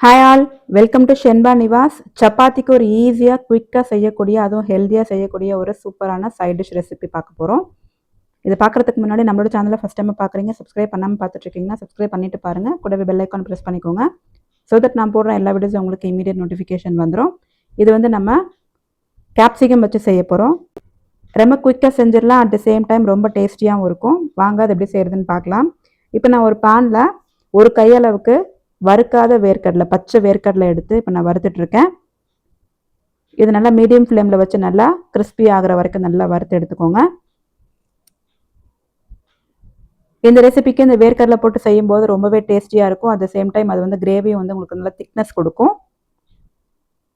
Hi all welcome to Shenba Nivas சப்பாத்திக்கு ஒரு ஈஸியாக குயிக்காக செய்யக்கூடிய அதுவும் ஹெல்த்தியாக செய்யக்கூடிய ஒரு சூப்பரான சைட் டிஷ் ரெசிபி பார்க்க போகிறோம் இது பார்க்குறதுக்கு முன்னாடி நம்மளோட சேனலில் ஃபஸ்ட் டைம் பார்க்குறீங்க சப்ஸ்கிரைப் பண்ணாமல் பார்த்துட்ருக்கீங்கன்னா சப்ஸ்கிரைப் பண்ணிட்டு பாருங்கள் கூடவே பெல் ஐக்கான் ப்ரெஸ் பண்ணிக்கோங்க. ஸோ தட் நான் போடுற எல்லா வீடியோஸும் உங்களுக்கு இமீடியட் நோட்டிஃபிகேஷன் வந்துடும் இது வந்து நம்ம கேப்சிகம் வச்சு செய்ய போகிறோம் ரொம்ப குயிக்காக செஞ்சிடலாம். அட் த சேம் டைம் ரொம்ப டேஸ்டியாகவும் இருக்கும். வாங்க அது எப்படி செய்கிறதுன்னு பார்க்கலாம். இப்போ நான் ஒரு பேனில் ஒரு கையளவுக்கு வறுக்காத வேர்க்கடலை பச்சை வேர்க்கடலை எடுத்து இப்போ நான் வறுத்துட்ருக்கேன் இது நல்லா மீடியம் ஃப்ளேமில் வச்சு நல்லா கிறிஸ்பி ஆகிற வரைக்கும் நல்லா வறுத்து எடுத்துக்கோங்க. இந்த ரெசிபிக்கு இந்த வேர்க்கடலை போட்டு செய்யும்போது ரொம்பவே டேஸ்டியாக இருக்கும். அட் த சேம் டைம் அது வந்து கிரேவியும் வந்து உங்களுக்கு நல்லா திக்னஸ் கொடுக்கும்.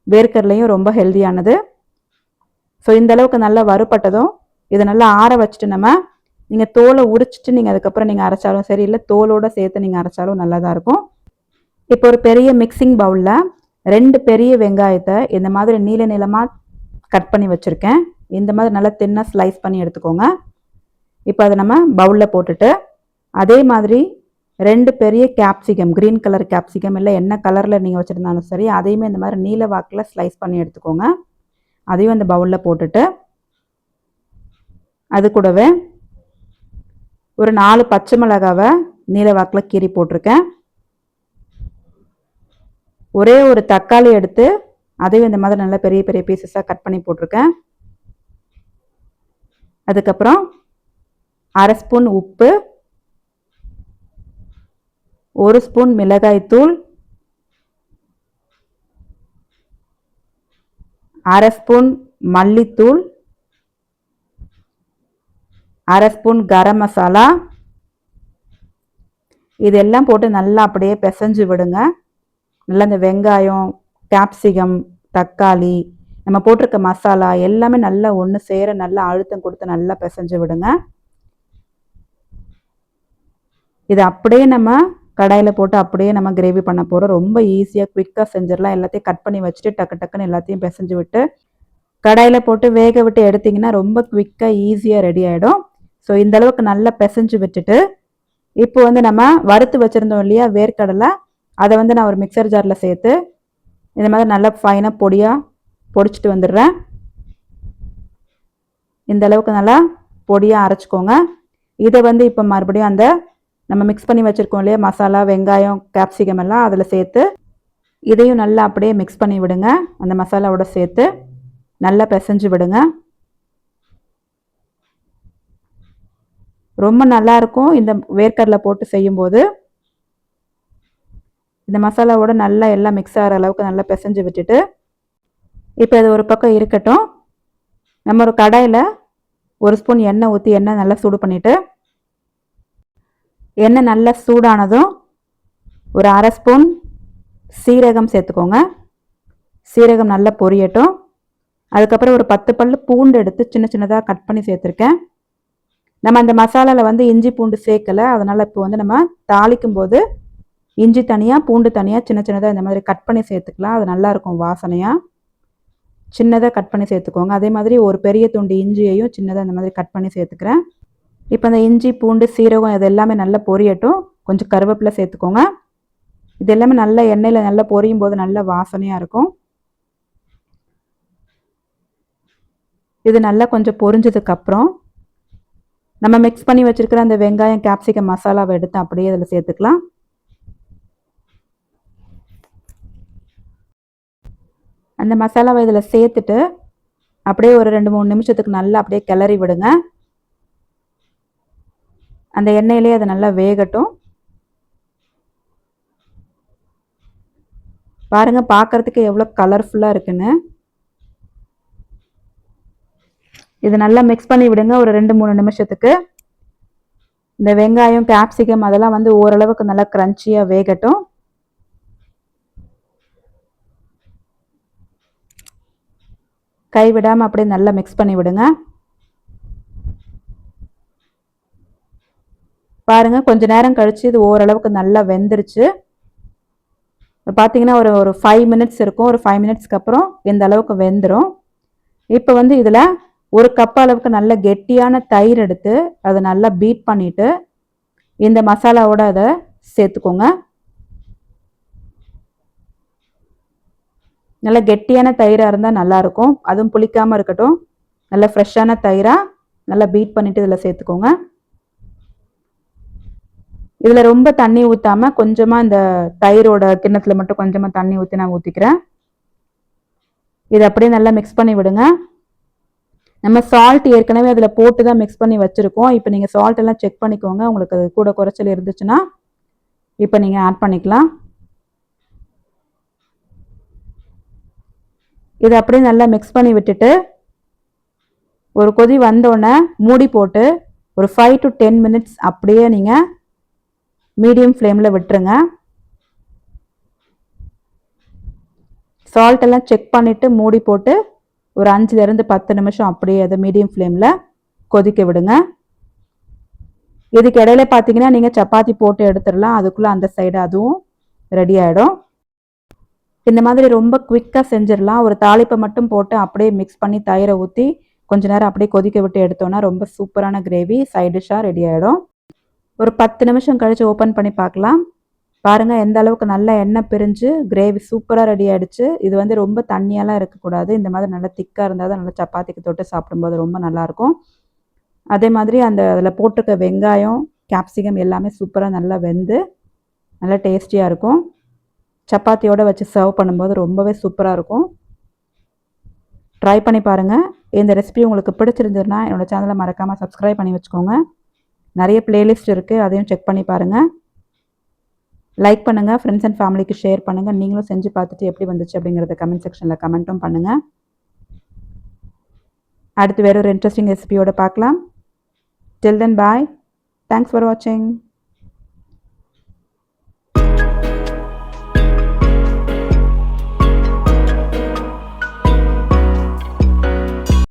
வேர்க்கடலையும் ரொம்ப ஹெல்தியானது ஸோ இந்த அளவுக்கு நல்லா வறுப்பட்டதும் இதை நல்லா ஆற வச்சுட்டு நம்ம நீங்கள் தோலை உரிச்சிட்டு நீங்கள் அதுக்கப்புறம் நீங்கள் அரைச்சாலும் சரி இல்லை தோலோடு சேர்த்து நீங்கள் அரைச்சாலும் நல்லா தான் இருக்கும். இப்போ ஒரு பெரிய மிக்சிங் பவுலில் ரெண்டு பெரிய வெங்காயத்தை இந்த மாதிரி நீல நீளமாக கட் பண்ணி வச்சுருக்கேன். இந்த மாதிரி நல்லா தின்னாக ஸ்லைஸ் பண்ணி எடுத்துக்கோங்க. இப்போ அதை நம்ம பவுலில் போட்டுட்டு அதே மாதிரி ரெண்டு பெரிய கேப்சிகம் க்ரீன் கலர் கேப்சிகம் இல்லை என்ன கலரில் நீங்கள் வச்சுருந்தாலும் சரி அதையுமே இந்த மாதிரி நீல வாக்கில் ஸ்லைஸ் பண்ணி எடுத்துக்கோங்க. அதையும் அந்த பவுலில் போட்டுட்டு அது கூடவே ஒரு நாலு பச்சை மிளகாவை நீல வாக்கில் கீறி போட்டிருக்கேன். ஒரே ஒரு தக்காளி எடுத்து அதையும் இந்த மாதிரி நல்லா பெரிய பெரிய பீசஸாக கட் பண்ணி போட்டிருக்கேன். அதுக்கப்புறம் அரை ஸ்பூன் உப்பு ஒரு ஸ்பூன் மிளகாய்த்தூள் அரை ஸ்பூன் மல்லித்தூள் அரை ஸ்பூன் கரம் மசாலா. இதெல்லாம் போட்டு நல்லா அப்படியே பிசைஞ்சு விடுங்க. நல்லா இந்த வெங்காயம் கேப்சிகம் தக்காளி நம்ம போட்டிருக்க மசாலா எல்லாமே நல்லா ஒன்று சேர நல்லா அழுத்தம் கொடுத்து நல்லா பிசைஞ்சு விடுங்க. இது அப்படியே நம்ம கடாயில் போட்டு அப்படியே நம்ம கிரேவி பண்ண போகிறோம் ரொம்ப ஈஸியாக குவிக்காக செஞ்சிடலாம். எல்லாத்தையும் கட் பண்ணி வச்சுட்டு டக்கு டக்குன்னு எல்லாத்தையும் பிசைஞ்சு விட்டு கடாயில் போட்டு வேக விட்டு எடுத்திங்கன்னா ரொம்ப குவிக்காக ஈஸியாக ரெடி ஆகிடும் ஸோ இந்த அளவுக்கு நல்லா பிசைஞ்சு விட்டுட்டு இப்போ வந்து நம்ம வறுத்து வச்சுருந்தோம் இல்லையா வேர்க்கடலை அதை வந்து நான் ஒரு மிக்சர் ஜாரில் சேர்த்து இந்த மாதிரி நல்லா ஃபைனாக பொடியாக பொடிச்சிட்டு வந்துடுறேன். இந்த அளவுக்கு நல்லா பொடியாக அரைச்சிக்கோங்க. இதை வந்து இப்போ மறுபடியும் அந்த நம்ம மிக்ஸ் பண்ணி வச்சுருக்கோம் இல்லையா மசாலா வெங்காயம் கேப்சிகம் எல்லாம் அதில் சேர்த்து இதையும் நல்லா அப்படியே மிக்ஸ் பண்ணி விடுங்க. அந்த மசாலாவோட சேர்த்து நல்லா பிசைஞ்சு விடுங்க. ரொம்ப நல்லாயிருக்கும் இந்த வேர்க்கடலை போட்டு செய்யும்போது இந்த மசாலாவோட நல்லா எல்லாம் மிக்ஸ் ஆகிற அளவுக்கு நல்லா பிசைஞ்சு விட்டுட்டு இப்போ இது ஒரு பக்கம் இருக்கட்டும். நம்ம ஒரு கடாயில் ஒரு ஸ்பூன் எண்ணெய் ஊற்றி எண்ணெய் நல்லா சூடு பண்ணிவிட்டு எண்ணெய் நல்லா சூடானதும் ஒரு அரை ஸ்பூன் சீரகம் சேர்த்துக்கோங்க. சீரகம் நல்லா பொரியட்டும். அதுக்கப்புறம் ஒரு பத்து பல் பூண்டு எடுத்து சின்ன சின்னதாக கட் பண்ணி சேர்த்துருக்கேன். நம்ம அந்த மசாலாவில் வந்து இஞ்சி பூண்டு சேர்க்கலை. அதனால் இப்போ வந்து நம்ம தாளிக்கும் போது இஞ்சி தனியாக பூண்டு தனியாக சின்ன சின்னதாக இந்த மாதிரி கட் பண்ணி சேர்த்துக்கலாம். அது நல்லாயிருக்கும் வாசனையாக சின்னதாக கட் பண்ணி சேர்த்துக்கோங்க. அதே மாதிரி ஒரு பெரிய துண்டு இஞ்சியையும் சின்னதாக இந்த மாதிரி கட் பண்ணி சேர்த்துக்கிறேன். இப்போ அந்த இஞ்சி பூண்டு சீரகம் இது எல்லாமே நல்லா பொரியட்டும். கொஞ்சம் கருவேப்பிலை சேர்த்துக்கோங்க. இது எல்லாமே நல்லா எண்ணெயில் நல்லா பொரியும் போது நல்ல வாசனையாக இருக்கும். இது நல்லா கொஞ்சம் பொரிஞ்சதுக்கப்புறம் நம்ம மிக்ஸ் பண்ணி வச்சுருக்கிற அந்த வெங்காயம் கேப்சிகம் மசாலாவை எடுத்து அப்படியே அதில் சேர்த்துக்கலாம். அந்த மசாலாவை இதில் சேர்த்துட்டு அப்படியே ஒரு ரெண்டு மூணு நிமிஷத்துக்கு நல்லா அப்படியே கிளறி விடுங்க. அந்த எண்ணெயிலே அது நல்லா வேகட்டும். பாருங்கள் பார்க்கறதுக்கு எவ்வளோ கலர்ஃபுல்லாக இருக்குன்னு. இது நல்லா மிக்ஸ் பண்ணி விடுங்க ஒரு ரெண்டு மூணு நிமிஷத்துக்கு. இந்த வெங்காயம் கேப்சிகம் அதெல்லாம் வந்து ஓரளவுக்கு நல்லா க்ரன்ச்சியாக வேகட்டும். கைவிடாமல் அப்படியே நல்லா மிக்ஸ் பண்ணி விடுங்க. பாருங்கள் கொஞ்ச நேரம் கழித்து இது ஓரளவுக்கு நல்லா வெந்துருச்சு. பார்த்தீங்கன்னா ஒரு ஒரு ஃபைவ் மினிட்ஸ் இருக்கும். ஒரு ஃபைவ் மினிட்ஸ்க்கு அப்புறம் இந்த அளவுக்கு வெந்துடும் இப்போ வந்து இதில் ஒரு கப் அளவுக்கு நல்ல கெட்டியான தயிர் எடுத்து அதை நல்லா பீட் பண்ணிவிட்டு இந்த மசாலாவோட அதை சேர்த்துக்கோங்க. நல்ல கெட்டியான தயிராக இருந்தால் நல்லாயிருக்கும் அதுவும் புளிக்காமல் இருக்கட்டும். நல்ல ஃப்ரெஷ்ஷான தயிராக நல்லா பீட் பண்ணிவிட்டு இதில் சேர்த்துக்கோங்க. இதில் ரொம்ப தண்ணி ஊற்றாமல் கொஞ்சமாக இந்த தயிரோட கிண்ணத்தில் மட்டும் கொஞ்சமாக தண்ணி ஊற்றி நான் ஊற்றிக்கிறேன் இதை அப்படியே நல்லா மிக்ஸ் பண்ணி விடுங்க. நம்ம சால்ட் ஏற்கனவே அதில் போட்டு தான் மிக்ஸ் பண்ணி வச்சுருக்கோம். இப்போ நீங்கள் சால்ட் எல்லாம் செக் பண்ணிக்கோங்க. உங்களுக்கு அது கூட குறைச்சல் இருந்துச்சுன்னா இப்போ நீங்கள் ஆட் பண்ணிக்கலாம். இதை அப்படியே நல்லா மிக்ஸ் பண்ணி விட்டுட்டு ஒரு கொதி வந்தோடனே மூடி போட்டு ஒரு ஃபைவ் டு டென் மினிட்ஸ் அப்படியே நீங்கள் மீடியம் ஃப்ளேமில் விட்டுருங்க. சால்ட் எல்லாம் செக் பண்ணிவிட்டு மூடி போட்டு ஒரு அஞ்சுலேருந்து பத்து நிமிஷம் அப்படியே அதை மீடியம் ஃப்ளேமில் கொதிக்க விடுங்க. இதுக்கு இடையில பார்த்தீங்கன்னா நீங்கள் சப்பாத்தி போட்டு எடுத்துடலாம். அதுக்குள்ளே அந்த சைடு அதுவும் ரெடி ஆகிடும் இந்த மாதிரி ரொம்ப குவிக்காக செஞ்சிடலாம். ஒரு தாளிப்பை மட்டும் போட்டு அப்படியே மிக்ஸ் பண்ணி தயிரை ஊற்றி கொஞ்ச நேரம் அப்படியே கொதிக்க விட்டு எடுத்தோன்னா ரொம்ப சூப்பரான கிரேவி சைட் டிஷ்ஷாக ரெடி ஆகிடும் ஒரு பத்து நிமிஷம் கழித்து ஓப்பன் பண்ணி பார்க்கலாம். பாருங்கள் எந்த அளவுக்கு நல்ல எண்ணெய் பிரிஞ்சு கிரேவி சூப்பராக ரெடி ஆகிடுச்சு இது வந்து ரொம்ப தண்ணியெல்லாம் இருக்கக்கூடாது. இந்த மாதிரி நல்லா திக்காக இருந்தால் தான் நல்லா சப்பாத்திக்கு தொட்டு சாப்பிடும்போது ரொம்ப நல்லாயிருக்கும். அதே மாதிரி அந்த அதில் போட்டிருக்க வெங்காயம் கேப்சிகம் எல்லாமே சூப்பராக நல்லா வெந்து நல்லா டேஸ்டியாக இருக்கும். சப்பாத்தியோடு வச்சு சர்வ் பண்ணும்போது ரொம்பவே சூப்பராக இருக்கும். ட்ரை பண்ணி பாருங்கள் இந்த ரெசிபி உங்களுக்கு பிடிச்சிருந்ததுன்னா என்னோடய சேனலை மறக்காமல் சப்ஸ்கிரைப் பண்ணி வச்சுக்கோங்க. நிறைய பிளேலிஸ்ட் இருக்குது அதையும் செக் பண்ணி பாருங்கள் லைக் பண்ணுங்கள் ஃப்ரெண்ட்ஸ் அண்ட் ஃபேமிலிக்கு ஷேர் பண்ணுங்கள் நீங்களும் செஞ்சு பார்த்துட்டு எப்படி வந்துச்சு அப்படிங்கிறத கமெண்ட் செக்ஷனில் கமெண்ட்டும் பண்ணுங்கள் அடுத்து வேற ஒரு இன்ட்ரெஸ்டிங் ரெசிபியோட பார்க்கலாம். Till then bye thanks for வாட்சிங்